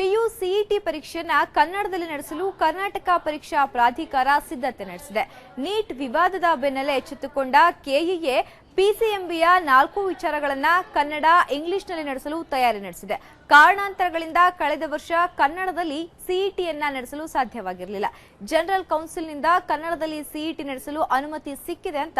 PU CET ಪರೀಕ್ಷೆಯನ್ನ ಕನ್ನಡದಲ್ಲಿ ನಡೆಸಲು ಕರ್ನಾಟಕ ಪರೀಕ್ಷಾ ಪ್ರಾಧಿಕಾರ ಸಿದ್ಧತೆ ನಡೆಸಿದೆ. ನೀಟ್ ವಿವಾದದ ಬೆನ್ನಲ್ಲೇ ಎಚ್ಚೆತ್ತುಕೊಂಡ ಕೆಇಎ ಪಿಸಿಎಂಬಿಯ ನಾಲ್ಕು ವಿಚಾರಗಳನ್ನ ಕನ್ನಡ ಇಂಗ್ಲಿಷ್ನಲ್ಲಿ ನಡೆಸಲು ತಯಾರಿ ನಡೆಸಿದೆ. ಕಾರಣಾಂತರಗಳಿಂದ ಕಳೆದ ವರ್ಷ ಕನ್ನಡದಲ್ಲಿ ಸಿಇಟಿಯನ್ನ ನಡೆಸಲು ಸಾಧ್ಯವಾಗಿರಲಿಲ್ಲ. ಜನರಲ್ ಕೌನ್ಸಿಲ್ನಿಂದ ಕನ್ನಡದಲ್ಲಿ ಸಿಇಟಿ ನಡೆಸಲು ಅನುಮತಿ ಸಿಕ್ಕಿದೆ ಅಂತ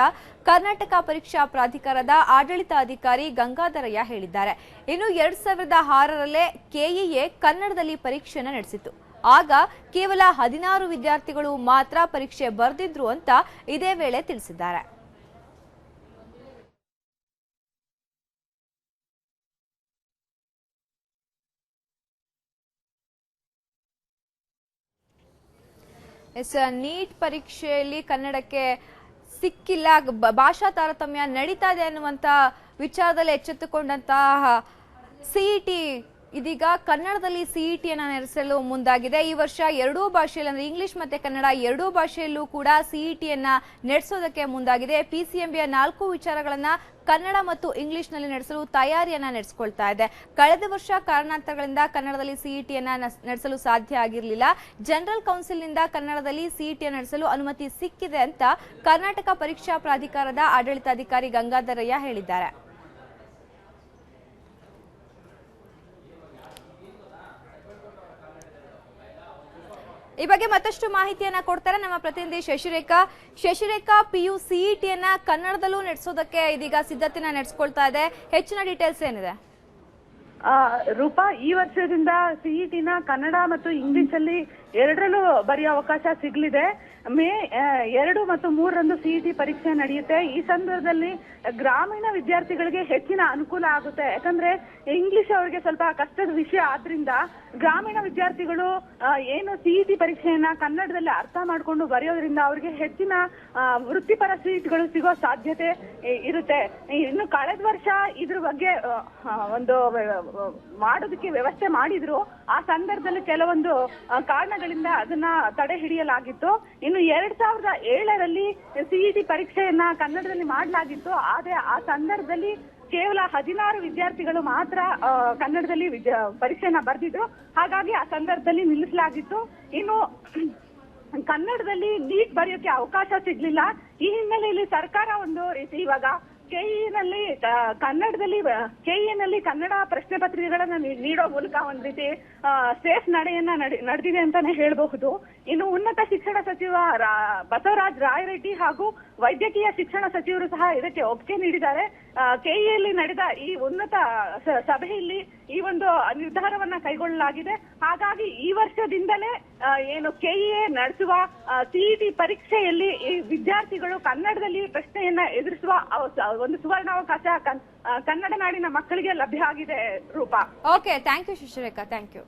ಕರ್ನಾಟಕ ಪರೀಕ್ಷಾ ಪ್ರಾಧಿಕಾರದ ಆಡಳಿತಾಧಿಕಾರಿ ಗಂಗಾಧರಯ್ಯ ಹೇಳಿದ್ದಾರೆ. ಇನ್ನು ಎರಡ್ ಸಾವಿರದ ಆರರಲ್ಲೇ ಕೆಇಎ ಕನ್ನಡದಲ್ಲಿ ಪರೀಕ್ಷೆಯನ್ನು ನಡೆಸಿತು ಆಗ ಕೇವಲ ಹದಿನಾರು ವಿದ್ಯಾರ್ಥಿಗಳು ಮಾತ್ರ ಪರೀಕ್ಷೆ ಬರೆದಿದ್ರು ಅಂತ ಇದೇ ವೇಳೆ ತಿಳಿಸಿದ್ದಾರೆ. ಎಸ್ ನೀಟ್ ಪರೀಕ್ಷೆಯಲ್ಲಿ ಕನ್ನಡಕ್ಕೆ ಸಿಕ್ಕಿಲ್ಲ ಭಾಷಾ ತಾರತಮ್ಯ ನಡೀತಾ ಇದೆ ಅನ್ನುವಂತ ವಿಚಾರದಲ್ಲಿ ಎಚ್ಚೆತ್ತುಕೊಂಡಂತಹ ಸಿಇಟಿ ಇದೀಗ ಕನ್ನಡದಲ್ಲಿ ಸಿಇಟಿಯನ್ನು ನಡೆಸಲು ಮುಂದಾಗಿದೆ. ಈ ವರ್ಷ ಎರಡೂ ಭಾಷೆಯಲ್ಲಿ ಅಂದ್ರೆ ಇಂಗ್ಲಿಷ್ ಮತ್ತೆ ಕನ್ನಡ ಎರಡೂ ಭಾಷೆಯಲ್ಲೂ ಕೂಡ ಸಿಇಟಿಯನ್ನ ನಡೆಸೋದಕ್ಕೆ ಮುಂದಾಗಿದೆ. ಪಿಸಿಎಂಬಿಯ ನಾಲ್ಕು ವಿಚಾರಗಳನ್ನು ಕನ್ನಡ ಮತ್ತು ಇಂಗ್ಲಿಷ್ನಲ್ಲಿ ನಡೆಸಲು ತಯಾರಿಯನ್ನ ನಡೆಸಿಕೊಳ್ತಾ ಇದೆ. ಕಳೆದ ವರ್ಷ ಕಾರಣಾಂತರಗಳಿಂದ ಕನ್ನಡದಲ್ಲಿ ಸಿಇಟಿಯನ್ನ ನಡೆಸಲು ಸಾಧ್ಯ ಆಗಿರಲಿಲ್ಲ. ಜನರಲ್ ಕೌನ್ಸಿಲ್ನಿಂದ ಕನ್ನಡದಲ್ಲಿ ಸಿಇಟಿಯನ್ನು ನಡೆಸಲು ಅನುಮತಿ ಸಿಕ್ಕಿದೆ ಅಂತ ಕರ್ನಾಟಕ ಪರೀಕ್ಷಾ ಪ್ರಾಧಿಕಾರದ ಆಡಳಿತಾಧಿಕಾರಿ ಗಂಗಾಧರಯ್ಯ ಹೇಳಿದ್ದಾರೆ. ಈ ಬಗ್ಗೆ ಮತ್ತಷ್ಟು ಮಾಹಿತಿಯನ್ನ ಕೊಡ್ತಾರೆ ನಮ್ಮ ಪ್ರತಿನಿಧಿ ಶಶಿರೇಖಾ. ಶಶಿರೇಖಾ ಪಿಯು ಸಿಇಟಿಯನ್ನ ಕನ್ನಡದಲ್ಲೂ ನಡೆಸೋದಕ್ಕೆ ಇದೀಗ ಸಿದ್ಧತೆನ ನಡೆಸ್ಕೊಳ್ತಾ ಇದೆ. ಹೆಚ್ಚಿನ ಡೀಟೇಲ್ಸ್ ಏನಿದೆ? ರೂಪಾ, ಈ ವರ್ಷದಿಂದ ಸಿಇಟಿನ ಕನ್ನಡ ಮತ್ತು ಇಂಗ್ಲಿಷ್ ಅಲ್ಲಿ ಎರಡರಲ್ಲೂ ಬರೆಯೋ ಅವಕಾಶ ಸಿಗ್ಲಿದೆ. ಮೇ ಎರಡು ಮತ್ತು ಮೂರರಂದು ಸಿಇಟಿ ಪರೀಕ್ಷೆ ನಡೆಯುತ್ತೆ. ಈ ಸಂದರ್ಭದಲ್ಲಿ ಗ್ರಾಮೀಣ ವಿದ್ಯಾರ್ಥಿಗಳಿಗೆ ಹೆಚ್ಚಿನ ಅನುಕೂಲ ಆಗುತ್ತೆ. ಯಾಕಂದ್ರೆ ಇಂಗ್ಲಿಷ್ ಅವರಿಗೆ ಸ್ವಲ್ಪ ಕಷ್ಟದ ವಿಷಯ ಆದ್ರಿಂದ ಗ್ರಾಮೀಣ ವಿದ್ಯಾರ್ಥಿಗಳು ಏನು ಸಿಇಟಿ ಪರೀಕ್ಷೆಯನ್ನ ಕನ್ನಡದಲ್ಲಿ ಅರ್ಥ ಮಾಡ್ಕೊಂಡು ಬರೆಯೋದ್ರಿಂದ ಅವರಿಗೆ ಹೆಚ್ಚಿನ ವೃತ್ತಿಪರ ಸೀಟ್ಗಳು ಸಿಗೋ ಸಾಧ್ಯತೆ ಇರುತ್ತೆ. ಇನ್ನು ಕಳೆದ ವರ್ಷ ಇದ್ರ ಬಗ್ಗೆ ಒಂದು ಮಾಡೋದಕ್ಕೆ ವ್ಯವಸ್ಥೆ ಮಾಡಿದ್ರು. ಆ ಸಂದರ್ಭದಲ್ಲಿ ಕೆಲವೊಂದು ಕಾರಣಗಳಿಂದ ಅದನ್ನ ತಡೆ ಹಿಡಿಯಲಾಗಿತ್ತು. ಇನ್ನು ಎರಡ್ ಸಾವಿರದ ಏಳರಲ್ಲಿ ಸಿಇಟಿ ಪರೀಕ್ಷೆಯನ್ನ ಕನ್ನಡದಲ್ಲಿ ಮಾಡಲಾಗಿತ್ತು. ಆದ್ರೆ ಆ ಸಂದರ್ಭದಲ್ಲಿ ಕೇವಲ ಹದಿನಾರು ವಿದ್ಯಾರ್ಥಿಗಳು ಮಾತ್ರ ಕನ್ನಡದಲ್ಲಿ ಪರೀಕ್ಷೆಯನ್ನ ಬರೆದಿದ್ರು. ಹಾಗಾಗಿ ಆ ಸಂದರ್ಭದಲ್ಲಿ ನಿಲ್ಲಿಸಲಾಗಿತ್ತು. ಇನ್ನು ಕನ್ನಡದಲ್ಲಿ ನೀಟ್ ಬರೆಯೋಕೆ ಅವಕಾಶ ಸಿಗ್ಲಿಲ್ಲ. ಈ ಹಿನ್ನೆಲೆಯಲ್ಲಿ ಸರ್ಕಾರ ಒಂದು ರೀತಿ ಇವಾಗ ಕೆಇನಲ್ಲಿ ಕನ್ನಡದಲ್ಲಿ ಕೆಇನಲ್ಲಿ ಕನ್ನಡ ಪ್ರಶ್ನೆ ಪತ್ರಿಕೆಗಳನ್ನ ನೀಡೋ ಮೂಲಕ ಒಂದ್ ರೀತಿ ಸೇಫ್ ನಡೆಯನ್ನ ನಡೆ- ನಡೆದಿದೆ ಅಂತಾನೆ ಹೇಳಬಹುದು. ಇನ್ನು ಉನ್ನತ ಶಿಕ್ಷಣ ಸಚಿವ ಬಸವರಾಜ್ ರಾಯರೆಡ್ಡಿ ಹಾಗೂ ವೈದ್ಯಕೀಯ ಶಿಕ್ಷಣ ಸಚಿವರು ಸಹ ಇದಕ್ಕೆ ಒಪ್ಪಿಗೆ ನೀಡಿದ್ದಾರೆ. ಕೆಇಯಲ್ಲಿ ನಡೆದ ಈ ಉನ್ನತ ಸಭೆಯಲ್ಲಿ ಈ ಒಂದು ನಿರ್ಧಾರವನ್ನ ಕೈಗೊಳ್ಳಲಾಗಿದೆ. ಹಾಗಾಗಿ ಈ ವರ್ಷದಿಂದಲೇ ಏನು ಕೆಇಎ ನಡೆಸುವ ಸಿಇಟಿ ಪರೀಕ್ಷೆಯಲ್ಲಿ ಈ ವಿದ್ಯಾರ್ಥಿಗಳು ಕನ್ನಡದಲ್ಲಿ ಪ್ರಶ್ನೆಯನ್ನ ಎದುರಿಸುವ ಒಂದು ಸುವರ್ಣಾವಕಾಶ ಕನ್ನಡ ನಾಡಿನ ಮಕ್ಕಳಿಗೆ ಲಭ್ಯ ಆಗಿದೆ Roopa. Okay thank you Shashirekha thank you